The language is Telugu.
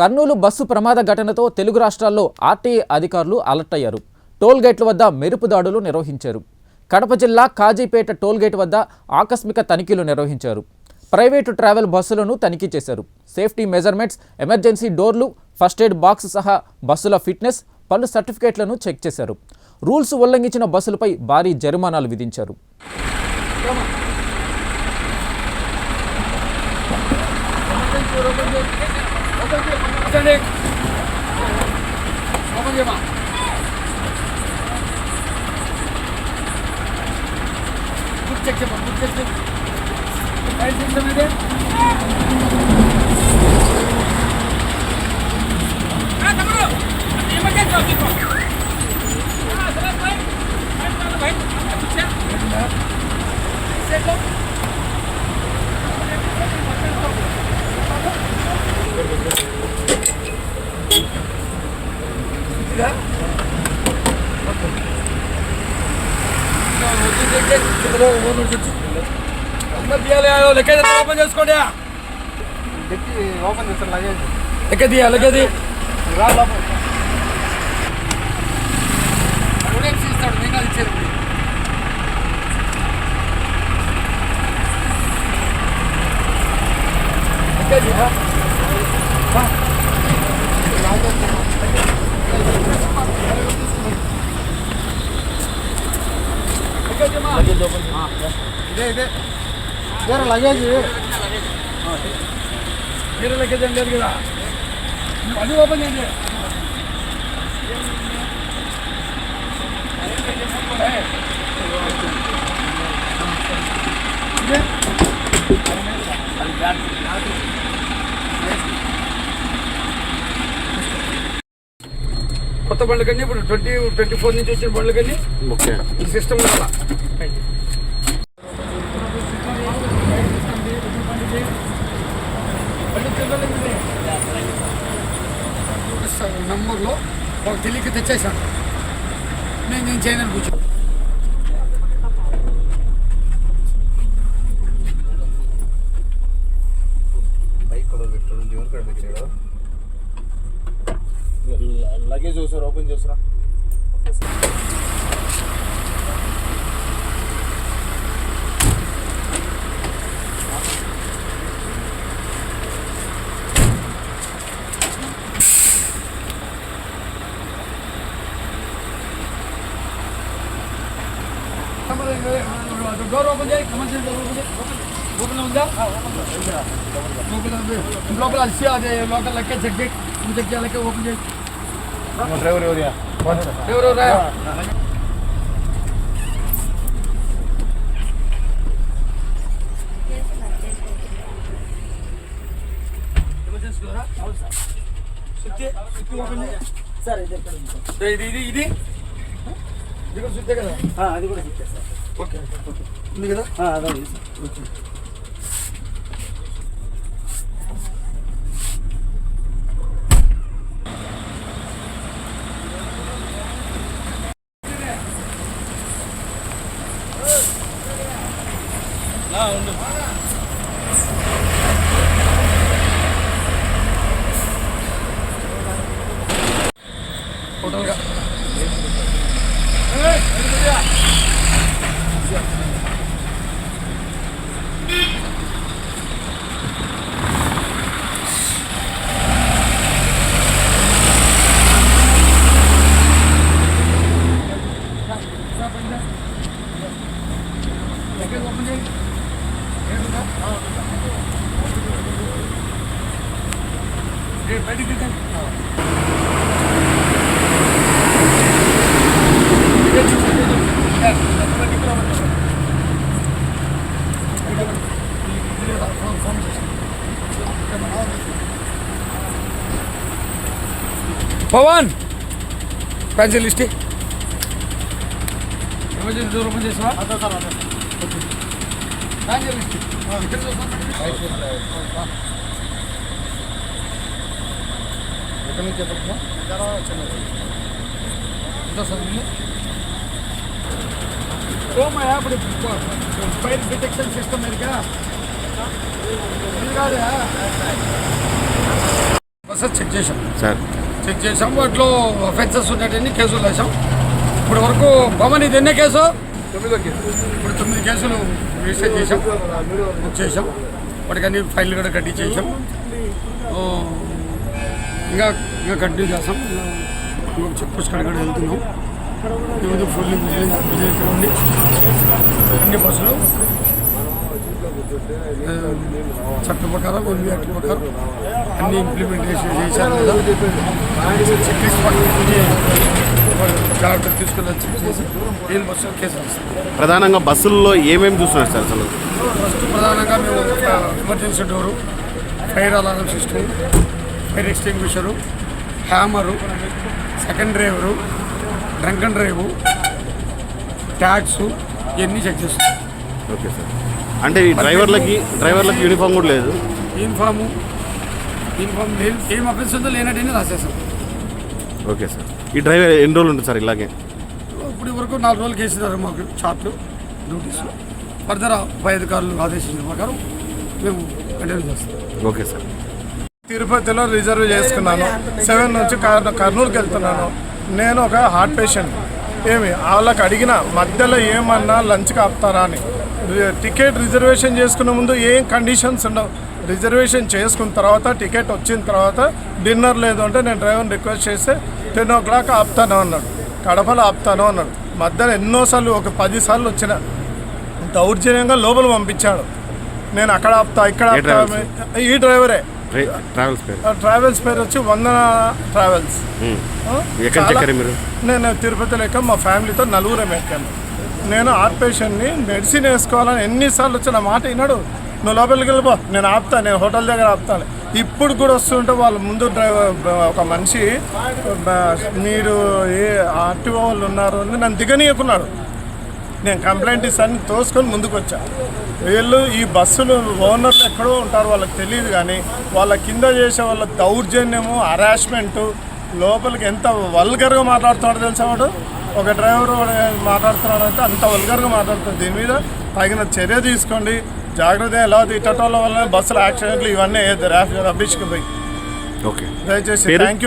కర్నూలు బస్సు ప్రమాద ఘటనతో తెలుగు రాష్ట్రాల్లో ఆర్టీఏ అధికారులు అలర్ట్ అయ్యారు. టోల్ గేట్ల వద్ద మెరుపు దాడులు నిర్వహించారు. కడప జిల్లా కాజీపేట టోల్ గేట్ వద్ద ఆకస్మిక తనిఖీలు నిర్వహించారు. ప్రైవేటు ట్రావెల్ బస్సులను తనిఖీ చేశారు. సేఫ్టీ మెజర్మెంట్స్ ఎమర్జెన్సీ డోర్లు ఫస్ట్ ఎయిడ్ బాక్స్ సహా బస్సుల ఫిట్నెస్ పలు సర్టిఫికేట్లను చెక్ చేశారు. రూల్స్ ఉల్లంఘించిన బస్సులపై భారీ జరిమానాలు విధించారు. Attenez Bravo gamin Good check, good check, good check. Allez, vous m'aider లెక్క ఓపెన్ చేసుకోండి పెట్టి ఓపెన్ చేస్తారు లగేజ్ లెక్క తీయ లెక్క తీ రా లోపల ఇస్తాడు నేను అది ఇచ్చేది లెక్క ಲಗೇಜ್ ಓಪನ್ ಇದೆ ಇದೆ ಬೇರೆ ಲಗೇಜ್ ಬೇರೆ ಲಗೇಜ್ ಅಂತ ಹೇಳಿದ ಅದು ಓಪನ್ ಇದೆ ಇದೆ కొత్త బండ్ల కన్నా ఇప్పుడు ట్వంటీ ట్వంటీ ఫోర్ నుంచి వచ్చిన బండ్ల కన్నా. ఓకే. ఈ సిస్టమ్ ఉండాలా నంబర్లో ఒక తెలియక తెచ్చేసాను నేను నేను చేయను కూర్చో. బైక్ కొద్దిగా పెట్టాడు జీవన్ కాడ పెట్టాడు. లగేజ్ చూసారు ఓపెన్ చేసారా డోర్ ఓపెన్ చేయి కమర్షియల్ డోర్ ఓపెన్ చేయి ఓపెన్ ఉందా లోపల ఉంది. లోపల అలసి అదే లోకల్ లెక్క చెక్ చేయి నువ్వు చెక్ చేయాలి లెక్క ఓపెన్ చేయి డ్రైవర్ ఎవరియా ఎవరు రా ఇది ఇది ఇది ఇది కూడా సుత్తే కదా అది కూడా చెప్తారు సార్ ఓకే ఉంది కదా అదే టోటల్గా బయటికి Potong enggak? Oh. చూస్తాను. ఎక్కడి నుంచి చెప్పండి ఎంత చదివింది సోమయ్య ఇప్పుడు ఫైర్ డిటెక్షన్ సిస్టమ్ ఎరికా ఇది కాదా ఒకసారి చెక్ చేశాం సార్ చెక్ చేసాం వాటిలో అఫెన్సెస్ ఉన్నట్టని కేసులు వేసాం ఇప్పుడు వరకు పవన్ ఇది ఎన్ని కేసు? ఇప్పుడు తొమ్మిది కేసులు రిజిస్టర్ చేసాం బుక్ చేసాం వాటికి అన్ని ఫైల్ కూడా కట్టి చేసాం ఇంకా ఇంకా కంటిన్యూ చేస్తాం. ఇంకొక చెక్ పోస్ట్ కాడ కూడా వెళ్తున్నాం. ఈరోజు ఫుల్ విజయ్ అన్ని బస్సులు. చట్ట ప్రకారం వన్ యాక్ట్ ప్రకారం అన్ని ఇంప్లిమెంటేషన్ చేశారు కదా. చెక్ జాగ్రత్తలు తీసుకుని చెక్ చేసి కేసు రాస్తాం ప్రధానంగా బస్సుల్లో ఏమేమి చూస్తున్నారు సార్ అసలు? ఫస్ట్ ప్రధానంగా మేము emergency door fire alarm system fire extinguisher hammer second driver drunk and drive tax ఇవన్నీ చెక్ చేస్తాం ఓకే సార్ అంటే ఈ డ్రైవర్లకి డ్రైవర్లకి యూనిఫామ్ కూడా లేదు. యూనిఫాము యూనిఫామ్ ఏం అఫెన్స్ ఉందో లేనట్టని రాసేస్తాం. Okay sir. ఈ డ్రైవర్ ఎన్ని రోజులు ఉంటుంది సార్ ఇలాగే? ఇప్పుడు వరకు నాలుగు రోజులు వేసినారు మాకు చార్ట్లు డ్యూటీస్ ఫర్దర్ పై అధికారులు ఆదేశించిన ప్రకారం మేము కంటిన్యూ చేస్తాం. Okay sir. తిరుపతిలో రిజర్వ్ చేసుకున్నాను. సెవెన్ నుంచి కర్- కర్నూలుకి వెళ్తున్నాను. నేను ఒక హార్ట్ పేషెంట్ ఏమి వాళ్ళకి అడిగిన మధ్యలో ఏమన్నా లంచ్కి ఆపుతారా అని. టికెట్ రిజర్వేషన్ చేసుకునే ముందు ఏం కండిషన్స్ ఉండవు. రిజర్వేషన్ చేసుకున్న తర్వాత టికెట్ వచ్చిన తర్వాత డిన్నర్ లేదు అంటే నేను డ్రైవర్ని రిక్వెస్ట్ చేస్తే టెన్ ఓ క్లాక్ ఆపుతాను అన్నాడు. కడపలో ఆపుతాను అన్నాడు. మధ్యలో ఎన్నోసార్లు ఒక పదిసార్లు వచ్చిన. దౌర్జన్యంగా లోపల పంపించాడు. నేను అక్కడ ఆపుతా ఇక్కడ ఆపుతా ఈ డ్రైవరే. ట్రై- ట్రావెల్స్ పేరు? ట్రావెల్స్ పేరు వచ్చి వందన ట్రావెల్స్. నేను తిరుపతిలో ఎక్కాం మా ఫ్యామిలీతో నలుగురం ఎక్కాను. నేను ఆర్ట్ పేషెంట్ని మెడిసిన్ వేసుకోవాలని ఎన్నిసార్లు వచ్చిన మాట విన్నాడు నువ్వు లోపలికి వెళ్ళిపో నేను ఆపుతా నేను హోటల్ దగ్గర ఆపుతాను ఇప్పుడు కూడా వస్తుంటే వాళ్ళ ముందు డ్రైవర్ ఒక మనిషి మీరు ఏ ఆర్టీఓ వాళ్ళు ఉన్నారు అని నన్ను దిగనీయకున్నాడు. నేను కంప్లైంట్ ఇస్తాను తోసుకొని ముందుకు వచ్చా. వీళ్ళు ఈ బస్సులు ఓనర్లు ఎక్కడో ఉంటారు వాళ్ళకి తెలియదు కానీ వాళ్ళ కింద చేసే వాళ్ళ దౌర్జన్యము హరాస్మెంటు లోపలికి ఎంత వల్గర్గా మాట్లాడుతున్నాడు తెలుసా వాడు? ఒక డ్రైవర్ మాట్లాడుతున్నాడు అంటే అంత వల్గర్గా మాట్లాడుతుంది దీని మీద తగిన చర్య తీసుకోండి. జాగ్రత్త ఎలా ఇట్టటోళ్ళ వల్ల బస్సులు యాక్సిడెంట్లు ఇవన్నీ రబ్బిష్కి పోయి. ఓకే. దయచేసి? Thank you